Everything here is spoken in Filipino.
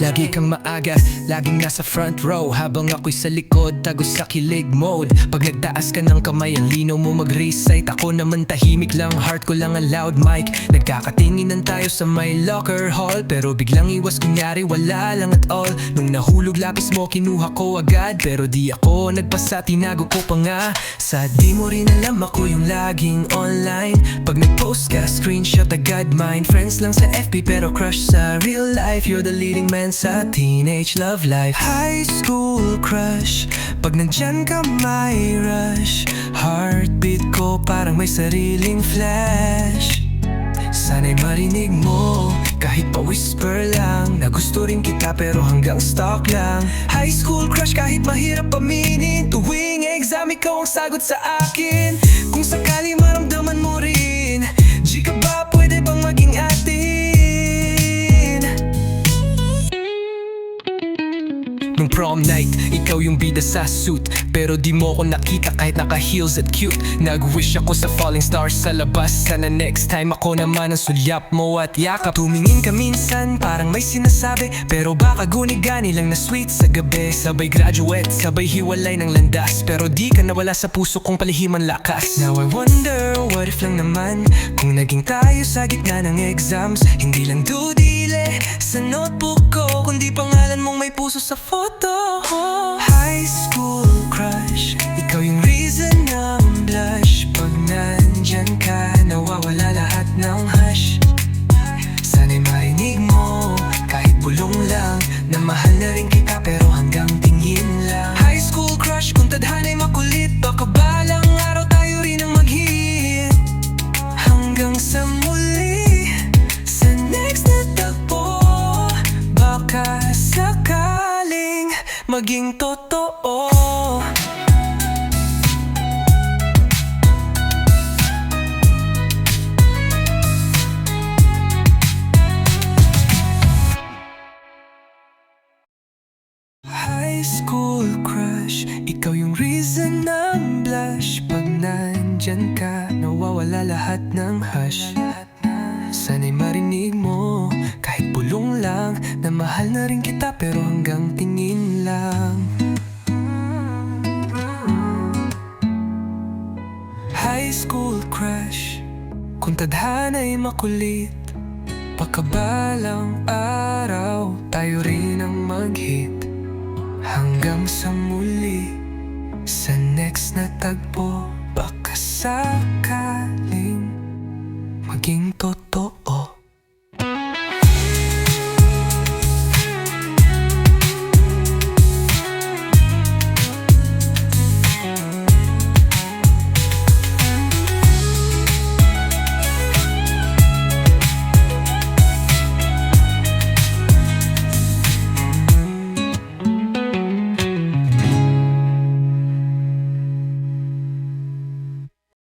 Lagi kang maaga, laging nasa front row. Habang ako'y sa likod, tago sa kilig mode. Pag nagtaas ka ng kamay, ang lino mo mag-recite. Ako naman tahimik lang, heart ko lang ang loud mic. Nagkakatinginan tayo sa may locker hall. Pero biglang iwas kunyari, wala lang at all. Nung nahulog lapis mo, kinuha ko agad. Pero di ako nagpasa, tinago ko pa nga. Sa di mo rin alam ako yung laging online Pag nag-post ka, screenshot agad. Mine Friends lang sa FB pero crush sa real life. You're the leading man sa teenage love life. High school crush. Pag nandyan ka may rush. Heartbeat ko parang may sariling flash. Sana'y marinig mo. Kahit pa whisper lang Na gusto rin kita pero hanggang stalk lang. High school crush kahit mahirap aminin Tuwing exam ikaw ang sagot sa akin prom night, ikaw yung bida sa suit. Pero di mo ko nakita kahit naka-heels at cute. Nag-wish ako sa falling stars sa labas. Sana next time ako naman ang sulyap mo at yakap. Tumingin ka minsan, parang may sinasabi. Pero baka guni-gani lang na sweet sa gabi. Sabay graduate, sabay hiwalay ng landas. Pero di ka nawala sa puso kong palihiman lakas. Now I wonder, what if lang naman? Kung naging tayo sa gitna ng exams Hindi lang dudile sa notebook ko puso sa photo. High school crush Ikaw yung reason ng blush. Pag nandyan ka Nawawala lahat ng hush. Sana'y marinig mo Kahit bulong lang Na mahal na rin kita Pero hanggang tingin Maging totoo. High school crush Ikaw yung reason ng blush. Pag nandyan ka Nawawala lahat ng hush. Sana'y marinig mo Kahit bulong lang Na mahal na rin kita Pero hanggang tingin lang. High school crush Kung tadhana'y makulit Pagkabalang araw Tayo rin ang mag-hit. Hanggang sa muli Sa next na tagpo Baka sakaling Maging totoo